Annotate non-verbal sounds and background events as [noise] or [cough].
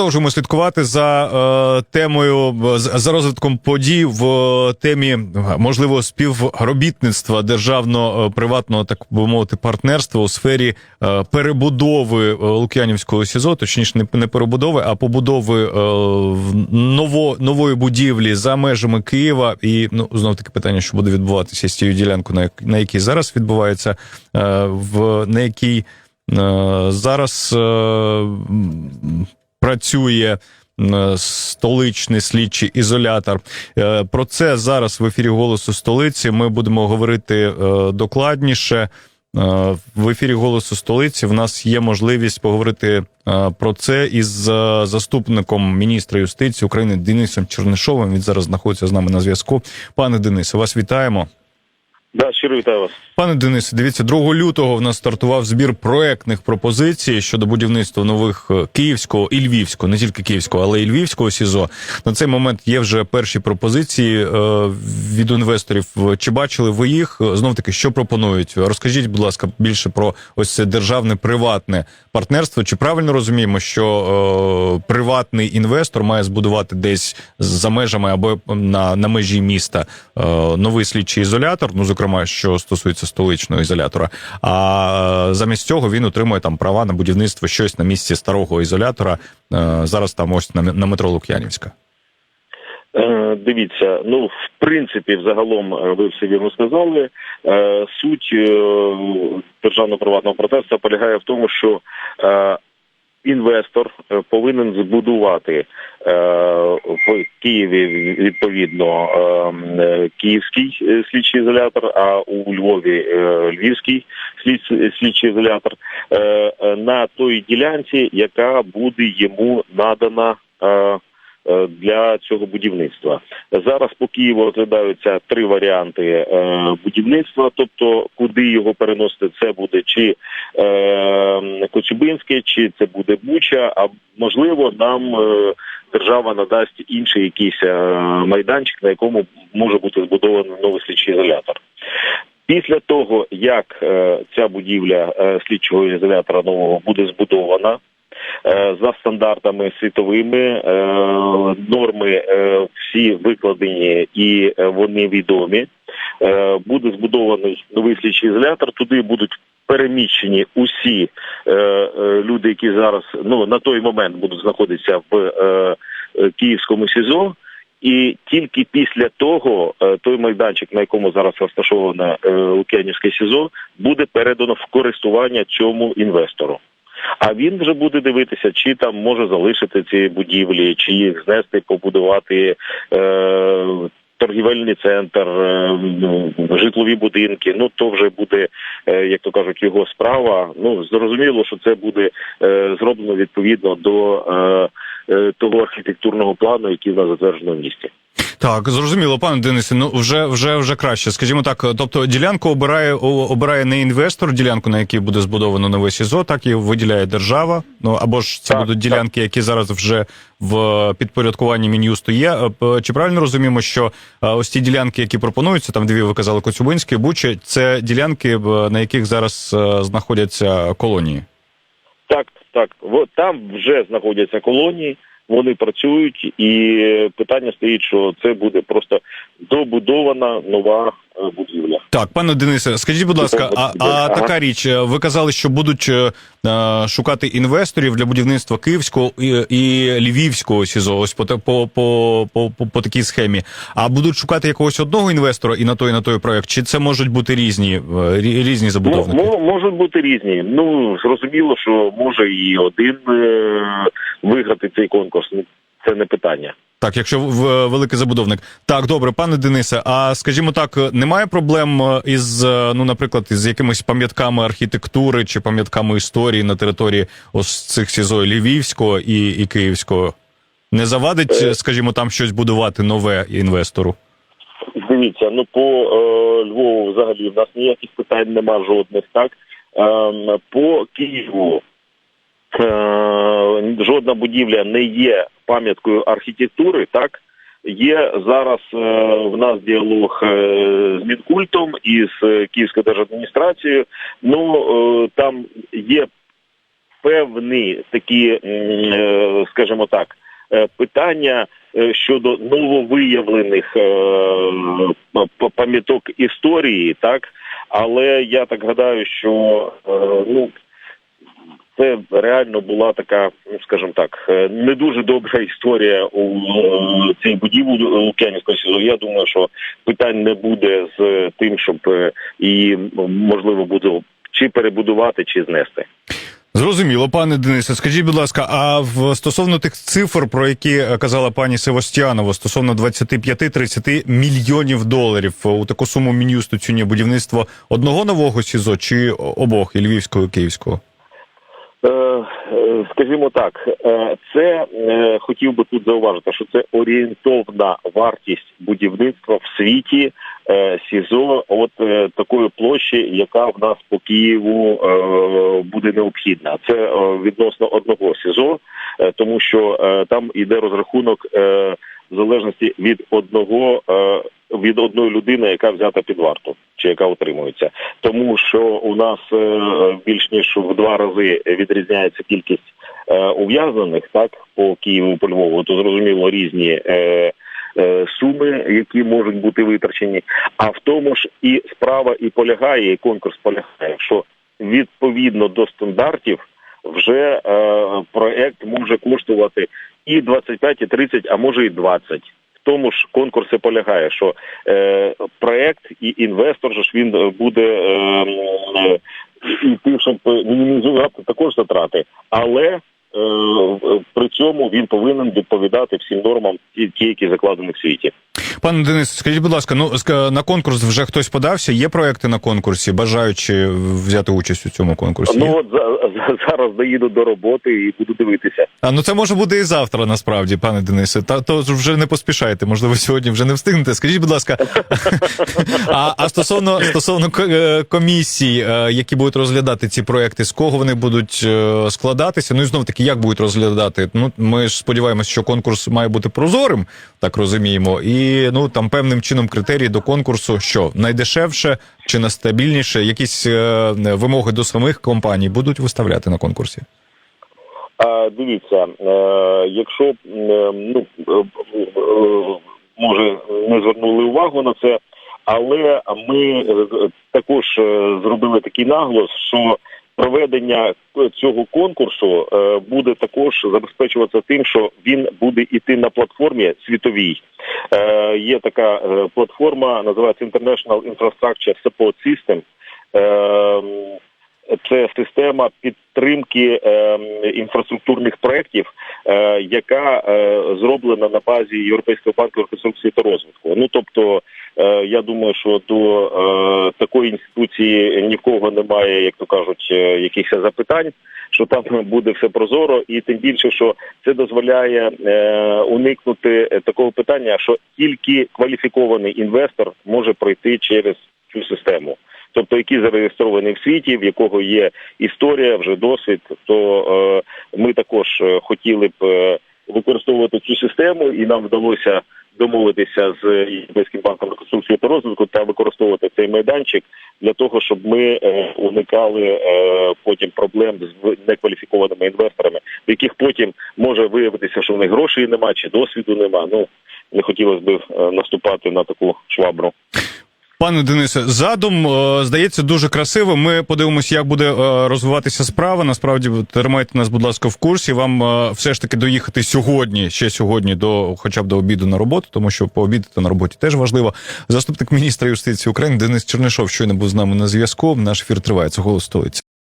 Продовжуємо слідкувати за е, темою за розвитком подій в е, темі е, можливо співробітництва державно-приватного, так би мовити, партнерства у сфері е, перебудови е, Лук'янівського СІЗО, точніше, не, не перебудови, а побудови е, ново, нової будівлі за межами Києва. І ну знов таки питання, що буде відбуватися з цією ділянкою, на, на якій зараз відбувається, е, в на якій е, зараз. Е, працює столичний слідчий ізолятор. Е, Про це зараз в ефірі голосу столиці. Ми будемо говорити е, докладніше. Е, В ефірі голосу столиці в нас є можливість поговорити про це із заступником міністра юстиції України Денисом Чернишовим. Він зараз знаходиться з нами на зв'язку. Пане Денисе, вас вітаємо. Да, щиро вітаю вас. Пане Денисе, дивіться, 2 лютого в нас стартував збір проектних пропозицій щодо будівництва нових е, київського і львівського, не тільки київського, але й львівського СІЗО. На цей момент є вже перші пропозиції е, від інвесторів. Чи бачили ви їх? Знов таки, що пропонують? Розкажіть, будь ласка, більше про ось це державне приватне партнерство. Чи правильно розуміємо, що е, приватний інвестор має збудувати десь за межами або на, на межі міста е, новий слідчий ізолятор? Ну, зокрема, що стосується столичного ізолятора. А е, замість цього він отримує там права на будівництво щось на місці старого ізолятора. Е, зараз там ось на, на метро Лук'янівська. Е, дивіться, ну в принципі, взагалом ви все вірно сказали. Суть державно-приватного партнерства полягає в тому, що інвестор е, повинен збудувати е, в Києві відповідно е, київський слідчий ізолятор, а у Львові львівський слід- слідчий ізолятор на той ділянці, яка буде йому надана. Е, Для цього будівництва зараз по Києву розглядаються три варіанти е, будівництва, тобто куди його переносити, це буде чи е, Коцюбинське, чи це буде Буча, а можливо нам держава надасть інший якийсь майданчик, на якому може бути збудований новий слідчий ізолятор. Після того, як ця будівля слідчого ізолятора нового буде збудована за стандартами світовими, е, норми е, всі викладені і е, вони відомі. Е, буде збудований новий слідчий ізолятор. Туди будуть переміщені усі е, е, люди, які зараз ну на той момент будуть знаходитися в е, е, Київському СІЗО. І тільки після того е, той майданчик, на якому зараз розташоване е, Лук'янівське СІЗО, буде передано в користування цьому інвестору. А він вже буде дивитися, чи там може залишити ці будівлі, чи їх знести, побудувати е, торгівельний центр, е, ну, житлові будинки. Ну то вже буде, е, як то кажуть, його справа. Ну зрозуміло, що це буде е, зроблено відповідно до е, е, того архітектурного плану, який в нас затверджено в місті. Так, зрозуміло, пане Денисе. Ну вже вже вже краще. Скажімо так, тобто ділянку обирає обирає не інвестор, ділянку на якій буде збудовано нове СІЗО, так і виділяє держава. Ну або ж це Так, будуть так. ділянки, які зараз вже в підпорядкуванні мін'юсту є. Е, Чи правильно розуміємо, що е, ось ті ділянки, які пропонуються, там дві ви казали Коцюбинські, Буча, це ділянки, е, на яких зараз знаходяться колонії? Так, так. Там вже знаходяться колонії, вони працюють, і питання стоїть, що це буде просто добудована нова е, будівля. Так, пане Денисе, скажіть, будь ласка, а, а така річ, е, ви казали, що будуть е, е, шукати інвесторів для будівництва київського і, і львівського СІЗО, ось по, по, по, по, по, по такій схемі. А будуть шукати якогось одного інвестора і на той, і на той проект, чи це можуть бути різні, різні забудовники? Ну, мо- можуть бути різні. Ну зрозуміло, що може і один е, виграти цей конкурс. Ну, Це не питання. Так, якщо в- великий забудовник. Так, добре, пане Денисе. А скажімо так, немає проблем е, із, е, ну, наприклад, із якимись пам'ятками архітектури чи пам'ятками історії на території ось цих СІЗО Львівського і, і Київського? Не завадить, Е. е, скажімо, там щось будувати нове інвестору? Дивіться, ну по е, Львову взагалі в нас ніяких питань нема жодних. Так Ем, по Києву е, жодна будівля не є пам'яткою архітектури. Так є зараз е, в нас діалог е, з Мінкультом і з е, Київською держадміністрацією. Ну е, там є певні такі, е, скажімо так, е, питання е, щодо нововиявлених е, пам'яток історії, так але я так гадаю, що е, ну це реально була така, ну скажімо так, е, не дуже добра історія у е, цій будівлі Лук'янівського СІЗО. Я думаю, що питань не буде з тим, щоб е, її можливо буде чи перебудувати, чи знести. Зрозуміло, пане Денисе, скажіть, будь ласка, а в стосовно тих цифр, про які казала пані Севостянова, стосовно 25-30 мільйонів доларів у таку суму мін'юсту ціні будівництво одного нового СІЗО чи обох і львівського, і київського? Е, е, Скажімо так, е, це хотів би тут зауважити, що це орієнтовна вартість будівництва в світі СІЗО, от такої площі, яка в нас по Києву буде необхідна. Це відносно одного СІЗО, тому що там йде розрахунок в залежності від одного від одної людини, яка взята під варту чи яка утримується тому що у нас е, більш ніж в два рази відрізняється кількість е, ув'язнених так по Києву, по Львову, то зрозуміло різні. Е, Суми, які можуть бути витрачені, а в тому ж і справа і полягає, і конкурс полягає, що відповідно до стандартів вже е, проект може коштувати і 25, і 30, а може і 20. Тому ж конкурсі полягає, що е, проект і інвестор ж він е, буде е, е, йти, щоб мінімізувати також затрати, але е, при цьому він повинен відповідати всім нормам, ті, ті, які закладені в світі. Пане Денис, скажіть, будь ласка, ну на конкурс вже хтось подався? Є проекти на конкурсі, бажаючи взяти участь у цьому конкурсі? Ну от за, за, зараз доїду до роботи і буду дивитися. А ну це може буде і завтра, насправді, пане Денисе. Та то вже не поспішайте. Можливо, сьогодні вже не встигнете. Скажіть, будь ласка, [laughs] а, а стосовно стосовно е, комісій, е, які будуть розглядати ці проекти, з кого вони будуть е, складатися? Ну і знов таки, як будуть розглядати? Ну ми ж сподіваємося, що конкурс має бути прозорим, так розуміємо. І ну там певним чином критерії до конкурсу, що найдешевше чи найстабільніше, якісь е, вимоги до самих компаній будуть виставляти на конкурсі. А, дивіться, е, якщо е, ну е, е, може не звернули увагу на це, але ми е, також зробили такий наголос, що проведення цього конкурсу е, буде також забезпечуватися тим, що він буде йти на платформі світовій. Е, Є така е, платформа, називається International Infrastructure Support System. Це система підтримки інфраструктурних проєктів, яка зроблена на базі Європейського банку реконструкції та розвитку. Ну тобто, я думаю, що до е, такої інституції ні в кого немає, як то кажуть, е, якихось запитань. Що там буде все прозоро, і тим більше, що це дозволяє е, уникнути е, такого питання, що тільки кваліфікований інвестор може пройти через цю систему тобто який зареєстрований в світі, в якого є історія, вже досвід, то е, ми також е, хотіли б е, використовувати цю систему, і нам вдалося домовитися з Європейським банком реконструкції та розвитку та використовувати цей майданчик для того, щоб ми е, уникали е, потім проблем з некваліфікованими інвесторами, в яких потім може виявитися, що в них грошей нема чи досвіду нема. Ну не хотілося б е, наступати на таку швабру. Пане Денисе, задум е, здається дуже красиво. Ми подивимося, як буде е, розвиватися справа. Насправді тримайте нас, будь ласка, в курсі. Вам е, все ж таки доїхати сьогодні, ще сьогодні, до хоча б до обіду на роботу, тому що пообідати на роботі теж важливо. Заступник міністра юстиції України Денис Чернишов щойно був з нами на зв'язку. Наш ефір триває. Це голос столиці.